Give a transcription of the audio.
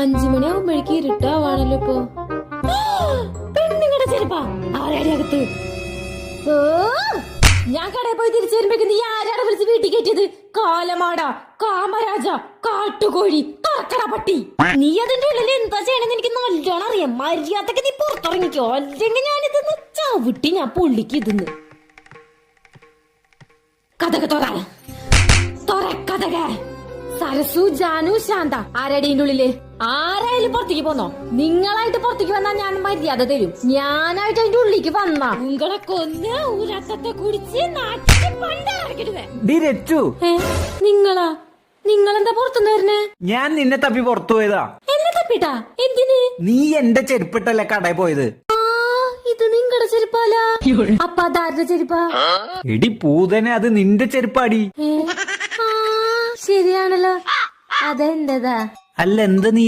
അഞ്ചു മണിയാവുമ്പോഴേക്ക് ഇരുട്ടാവാണല്ലോ ഇപ്പൊ. പെണ്ണുങ്ങളുടെ ചെരുപ്പാ. ആരാടി അകത്ത്? ഞാൻ കടയിൽ പോയി തിരിച്ചു വരുമ്പോഴേക്ക് നീ ആരാടെ വിളിച്ച് വീട്ടിൽ കയറ്റിയത്? കാലമാട കാമരാജ കാട്ടുകോഴി കാക്കട പട്ടി നീ അതിന്റെ ഉള്ളിൽ എന്താ ചെയ്യണെന്ന് എനിക്ക് നല്ലോണം അറിയാം. മര്യാദയ്ക്ക് നീ പുറത്തിറങ്ങിക്കോ. അല്ലെങ്കിൽ ഞാനിത് ചവിട്ടി ഞാൻ പുള്ളിക്ക് ഇതിന്ന് കഥക തുറ തുറ കഥക സരസു ജാനു ശാന്ത. ആരടീന്റെ ഉള്ളിൽ ആരായാലും പുറത്തേക്ക് പോന്നോ? നിങ്ങളായിട്ട് പുറത്തേക്ക് വന്നാ ഞാൻ മര്യാദ തരും. ഞാനായിട്ട് അതിന്റെ ഉള്ളിലേക്ക് വന്നാ. നിങ്ങളെ കൊന്ന് ഊരത്തത്തെ കുടിച്ച് രച്ചു. നിങ്ങളാ? നിങ്ങളെന്താ പുറത്തുനിന്ന് വരുന്നേ? ഞാൻ നിന്നെ തപ്പി പുറത്തു പോയതാ. എന്നെ തപ്പിട്ടാ? എന്തിന്? നീ എന്റെ ചെരുപ്പിട്ടല്ലേ കടയിൽ പോയത്? ഇത് നിങ്ങളുടെ ചെരുപ്പാലാ. അപ്പൊ അതാരുടെ ചെരുപ്പാ? എടി പൂതനെ അത് നിന്റെ ചെരുപ്പാടി. അതെന്റതാ അല്ല എന്താ നീ